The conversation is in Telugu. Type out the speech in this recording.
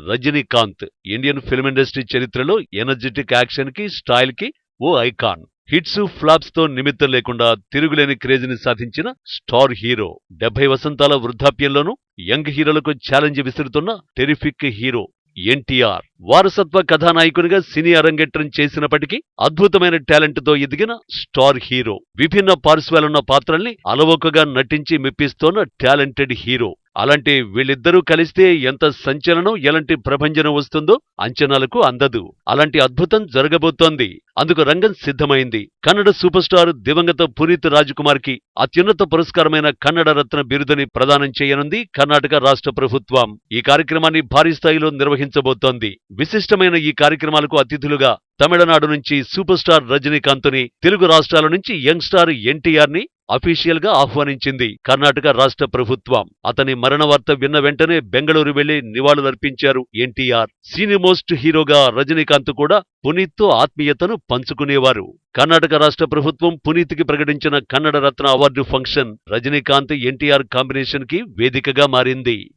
రజనీకాంత్ ఇండియన్ ఫిల్మ్ ఇండస్ట్రీ చరిత్రలో ఎనర్జెటిక్ యాక్షన్కి స్టైల్కి ఓ ఐకాన్. హిట్స్ ఫ్లాప్స్తో నిమిత్తం లేకుండా తిరుగులేని క్రేజ్ని సాధించిన స్టార్ హీరో. డెబ్బై వసంతాల వృద్ధాప్యంలోనూ యంగ్ హీరోలకు ఛాలెంజ్ విసురుతున్న టెరిఫిక్ హీరో ఎన్టీఆర్. వారసత్వ కథానాయకునిగా సినీ అరంగేట్రం చేసినప్పటికీ అద్భుతమైన టాలెంట్తో ఎదిగిన స్టార్ హీరో. విభిన్న పార్శ్వాలున్న పాత్రల్ని అలవోకగా నటించి మెప్పిస్తోన్న టాలెంటెడ్ హీరో. అలాంటి వీళ్ళిద్దరూ కలిస్తే ఎంత సంచలనం ఎలాంటి ప్రభంజనం వస్తుందో అంచనాలకు అందదు. అలాంటి అద్భుతం జరగబోతోంది. అందుకు రంగం సిద్ధమైంది. కన్నడ సూపర్ స్టార్ దివంగత పునీత్ రాజ్కుమార్కి అత్యున్నత పురస్కారమైన కన్నడ రత్న బిరుదుని ప్రదానం చేయనుంది కర్ణాటక రాష్ట్ర ప్రభుత్వం. ఈ కార్యక్రమాన్ని భారీ స్థాయిలో నిర్వహించబోతోంది. విశిష్టమైన ఈ కార్యక్రమాలకు అతిథులుగా తమిళనాడు నుంచి సూపర్ స్టార్ రజనీకాంత్ని తెలుగు రాష్ట్రాల నుంచి యంగ్ స్టార్ ఎన్టీఆర్ని అఫీషియల్గా ఆహ్వానించింది కర్ణాటక రాష్ట్ర ప్రభుత్వం. అతని మరణ వార్త విన్న వెంటనే బెంగళూరు వెళ్ళి నివాళులర్పించారు ఎన్టీఆర్. సీనియర్ మోస్ట్ హీరోగా రజనీకాంత్ కూడా పునీత్తో ఆత్మీయతను పంచుకునేవారు. కర్ణాటక రాష్ట్ర ప్రభుత్వం పునీత్కి ప్రకటించిన కన్నడ రత్న అవార్డు ఫంక్షన్ రజనీకాంత్ ఎన్టీఆర్ కాంబినేషన్కి వేదికగా మారింది.